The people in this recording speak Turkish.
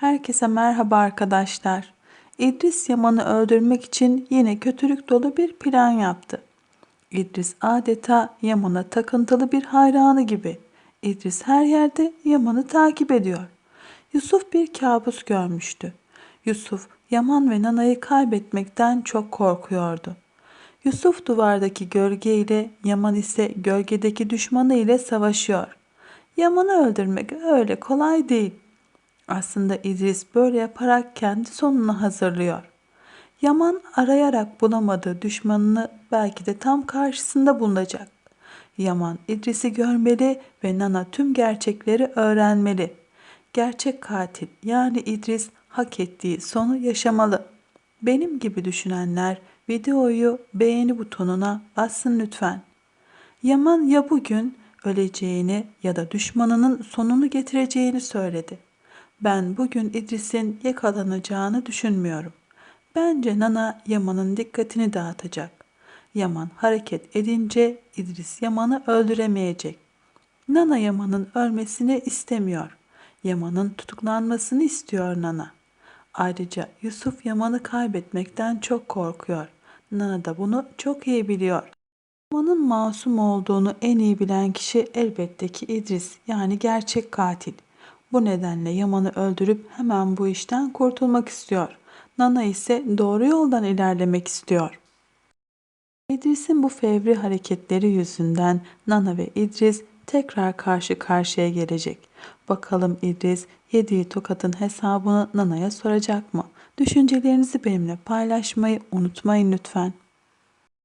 Herkese merhaba arkadaşlar. İdris Yaman'ı öldürmek için yine kötülük dolu bir plan yaptı. İdris adeta Yaman'a takıntılı bir hayranı gibi. İdris her yerde Yaman'ı takip ediyor. Yusuf bir kabus görmüştü. Yusuf Yaman ve Nana'yı kaybetmekten çok korkuyordu. Yusuf duvardaki gölge ile Yaman ise gölgedeki düşmanı ile savaşıyor. Yaman'ı öldürmek öyle kolay değil. Aslında İdris böyle yaparak kendi sonunu hazırlıyor. Yaman arayarak bulamadığı düşmanını belki de tam karşısında bulacak. Yaman İdris'i görmeli ve Nana tüm gerçekleri öğrenmeli. Gerçek katil yani İdris hak ettiği sonu yaşamalı. Benim gibi düşünenler videoyu beğeni butonuna bassın lütfen. Yaman ya bugün öleceğini ya da düşmanının sonunu getireceğini söyledi. Ben bugün İdris'in yakalanacağını düşünmüyorum. Bence Nana Yaman'ın dikkatini dağıtacak. Yaman hareket edince İdris Yaman'ı öldüremeyecek. Nana Yaman'ın ölmesini istemiyor. Yaman'ın tutuklanmasını istiyor Nana. Ayrıca Yusuf Yaman'ı kaybetmekten çok korkuyor. Nana da bunu çok iyi biliyor. Yaman'ın masum olduğunu en iyi bilen kişi elbette ki İdris yani gerçek katil. Bu nedenle Yaman'ı öldürüp hemen bu işten kurtulmak istiyor. Nana ise doğru yoldan ilerlemek istiyor. İdris'in bu fevri hareketleri yüzünden Nana ve İdris tekrar karşı karşıya gelecek. Bakalım İdris yediği tokatın hesabını Nana'ya soracak mı? Düşüncelerinizi benimle paylaşmayı unutmayın lütfen.